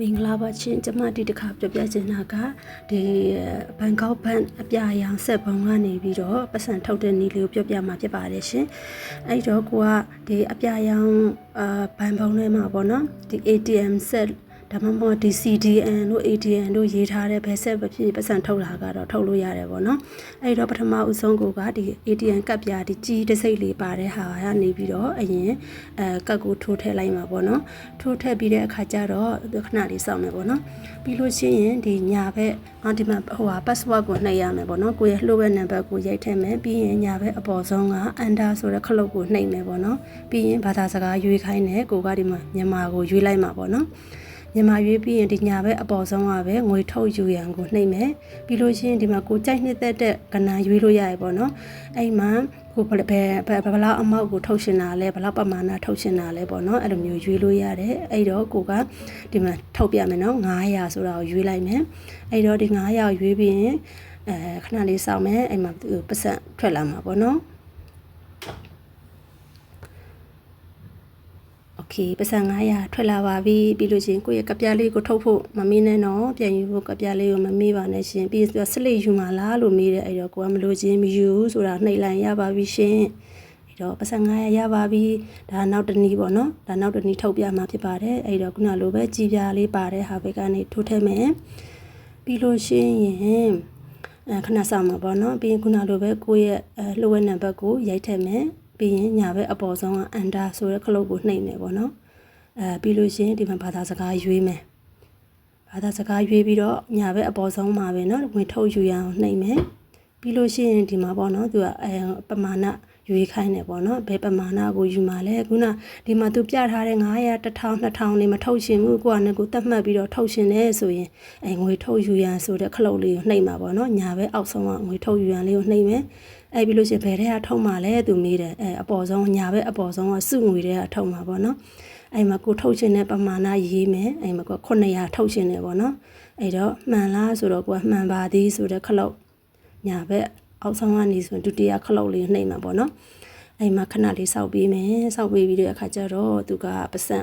မင်္ဂလာပါရှင်ကျမဒီတစ်ခါပြောပြချင်တာကဒီဘန်ကောက်ဘန်အပြာရောင်ဆက်ပုံကနေပြီးတော့ပတ်စံထုတ်တဲ့နည်းလေးကိုပြောပြမှာဖြစ်ပါတယ်ရှင်အဲ့တော့ကိုကဒီအပြာရောင်အာဘန်ပုံထဲမှာပေါ့နော်ဒီ ATM ဆက် ဒါမှမဟုတ်ဒီ CDN တို့ ATM တို့ရေးထားတဲ့ဘယ်ဆက်ပဲဖြစ်ဖြစ်ပတ်စံထုတ်လာကတော့ထုတ်လို့ရတယ်ပေါ့နော်အဲ့တော့ပထမဦးဆုံးကိုကဒီ ATM ကပ်ပြားဒီကြီးတစ်စိတ်လေးပါတဲ့ဟာကနေပြီးတော့အရင်အဲကပ်ကိုထိုးထည့်လိုက်မှာပေါ့နော်ထိုးထည့်ပြီးတဲ့အခါကျတော့ခဏလေးစောင့်မယ်ပေါ့နော်ပြီးလို့ရှိရင်ဒီညာဘက်အော်ဒီမှာဟိုဟာ password ကိုနှိပ်ရမယ်ပေါ့နော်ကိုယ့်ရဲ့လှုပ်ဝက်နံပါတ်ကိုရိုက်ထည့်မယ်ပြီးရင်ညာဘက်အပေါ်ဆုံးက under ဆိုတဲ့ခလုတ်ကိုနှိပ်မယ်ပေါ့နော်ပြီးရင်ဘာသာစကားရွေးခိုင်းတယ်ကိုကဒီမှာမြန်မာကိုရွေးလိုက်မှာပေါ့နော် မြန်မာရွေးပြီးရင်ဒီညာဘက်အပေါ်ဆုံးကပဲငွေထုတ်ယူရန်ကိုနှိပ်မယ်ပြီးလို့ရှိရင်ဒီမှာကိုကြိုက်နှစ်သက်တဲ့ကဏ္ဍရွေးလို့ရရပေါ့နော်အဲ့မှာကိုဘယ်ဘယ်ဘယ်လောက်အမောက်ကိုထုတ်ရှင်တာလဲဘယ်လောက်ပမာဏထုတ်ရှင်တာလဲပေါ့နော်အဲ့လိုမျိုးရွေးလို့ရတယ်အဲ့တော့ကိုကဒီမှာထုတ်ပြမယ်နော်900ဆိုတာကိုရွေးလိုက်မယ်အဲ့တော့ဒီ900ရွေးပြီးရင်အဲခဏလေးစောင့်မယ်အဲ့မှာပတ်စံထွက်လာမှာပေါ့နော် ဖြေပတ်စံ900ထွက်လာပါပြီပြီးလို့ချင်းကိုယ့်ရဲ့ကပြလေးကိုထုတ်ဖို့မမေးနဲ့တော့ပြန်ယူဖို့ကပြလေးကိုမမေးပါနဲ့ရှင်ပြီးတော့ဆက်လက်ယူမှာလားလို့မေးတယ်အဲ့တော့ကိုကမလို့ချင်းမယူဆိုတာနှိပ်လိုက်ရပါပြီရှင်အဲ့တော့ပတ်စံ900ရပါပြီဒါနောက်တနည်းပေါ့နော်ဒါနောက်တနည်းထုတ်ပြမှာဖြစ်ပါတယ်အဲ့တော့ခုနလိုပဲကြည်ပြလေးပါတဲ့ဟာဘက်ကနေထိုးထည့်မယ်ပြီးလို့ရှင်ရင်ခဏဆောင်မှာပေါ့နော်ပြီးရင်ခုနလိုပဲကိုယ့်ရဲ့လှုပ်ဝဲနံပါတ်ကိုရိုက်ထည့်မယ် ပြီးရင်ညာဘက်အပေါ်ဆုံးကအန်ဒါဆိုတဲ့ခလုတ်ကိုနှိပ်မယ်ပေါ့နော်အဲပြီးလို့ရှိရင်ဒီမှာဘာသာစကားရွေးမယ်ဘာသာစကားရွေးပြီးတော့ညာဘက်အပေါ်ဆုံးမှာပဲเนาะဝင်ထုတ်ယူရအောင်နှိပ်မယ်ပြီးလို့ရှိရင်ဒီမှာပေါ့နော်သူကအဲပမာဏ ရွေးခိုင်းတယ်ပေါ့နော်ဘယ်ပမာဏကိုယူမှာလဲခုနဒီမှာသူပြထားတဲ့900 1000 2000နေမထုတ်ရှင်ဘူးကိုကလည်းကိုတတ်မှတ်ပြီးတော့ထုတ်ရှင်တယ်ဆိုရင်အဲငွေထုတ်ယူရန်ဆိုတဲ့ခလုတ်လေးကိုနှိပ်မှာပေါ့နော်ညာဘက်အောက်ဆုံးကငွေထုတ်ယူရန်လေးကိုနှိပ်မယ်အဲပြီးလို့ရှိရင်ဘယ်ထဲကထုတ်မှာလဲသူမေးတယ်အဲအပေါ်ဆုံးညာဘက်အပေါ်ဆုံးကစုငွေတွေကထုတ်မှာပေါ့နော်အဲ့မှာကိုထုတ်ရှင်တဲ့ပမာဏရေးမယ်အဲ့မှာကို900ထုတ်ရှင်တယ်ပေါ့နော်အဲ့တော့မှန်လားဆိုတော့ကိုကမှန်ပါသည်ဆိုတဲ့ခလုတ်ညာဘက် အောက်ဆုံးကနေဆိုရင်ဒုတိယခလုတ်လေးနှိပ်မှာပေါ့နော်အဲ့မှာခဏလေးစောက်ပြီးမယ်စောက်ပြီးပြီးတဲ့အခါကျတော့သူကပစံ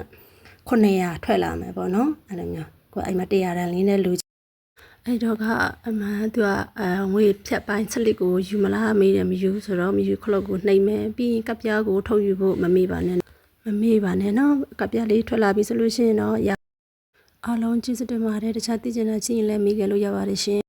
900ထွက်လာမယ်ပေါ့နော်အဲ့လိုမျိုးကိုအဲ့မှာ100တန်လေးနဲ့လူအဲ့တော့ကအမှန်သူကအငွေဖြတ်ပိုင်းစလစ်ကိုယူမလားမေးတယ်မယူဆိုတော့မယူခလုတ်ကိုနှိပ်မယ်ပြီးရင်ကပ်ပြားကိုထုတ်ယူဖို့မမေ့ပါနဲ့မမေ့ပါနဲ့နော်ကပ်ပြားလေးထွက်လာပြီဆိုလို့ရှိရင်တော့ရအားလုံးကျေးဇူးတင်ပါတယ်တခြားသိချင်တာချင်းလည်းမေးကြလို့ရပါတယ်ရှင်